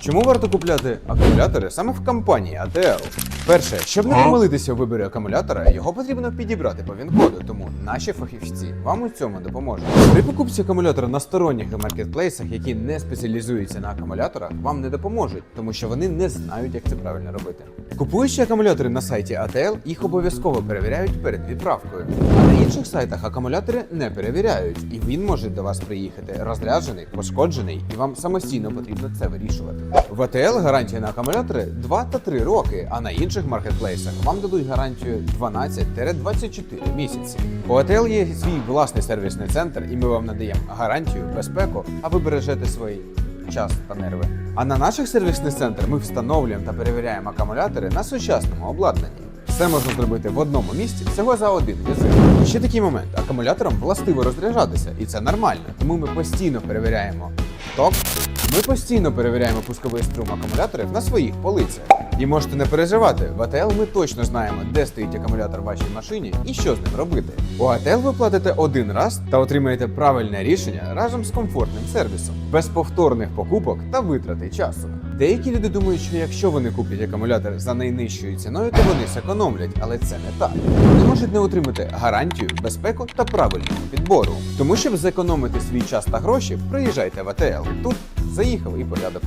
Чому варто купляти акумулятори саме в компанії ATL? Перше, щоб не помилитися у виборі акумулятора, його потрібно підібрати по він-коду, тому наші фахівці вам у цьому допоможуть. При покупці акумулятора на сторонніх маркетплейсах, які не спеціалізуються на акумуляторах, вам не допоможуть, тому що вони не знають, як це правильно робити. Купуючи акумулятори на сайті ATL, їх обов'язково перевіряють перед відправкою. А на інших сайтах акумулятори не перевіряють, і він може до вас приїхати розряджений, пошкоджений, і вам самостійно потрібно це вирішувати. В ATL гарантія на акумулятори 2 та 3 роки, а на інших маркетплейсах вам дадуть гарантію 12-24 місяці. У ATL є свій власний сервісний центр, і ми вам надаємо гарантію, безпеку, а ви бережете свій час та нерви. А на наших сервісних центрах ми встановлюємо та перевіряємо акумулятори на сучасному обладнанні. Все можна зробити в одному місці всього за один візит. Ще такий момент: акумуляторам властиво розряджатися, і це нормально, тому ми постійно перевіряємо ток. Ми постійно перевіряємо пусковий струм акумуляторів на своїх полицях. І можете не переживати, в АТЛ ми точно знаємо, де стоїть акумулятор в вашій машині і що з ним робити. У АТЛ ви платите один раз та отримаєте правильне рішення разом з комфортним сервісом, без повторних покупок та витрати часу. Деякі люди думають, що якщо вони куплять акумулятор за найнижчою ціною, то вони зекономлять, але це не так. Вони можуть не отримати гарантію, безпеку та правильного підбору. Тому щоб зекономити свій час та гроші, приїжджайте в АТЛ. Тут заїхав і порядок.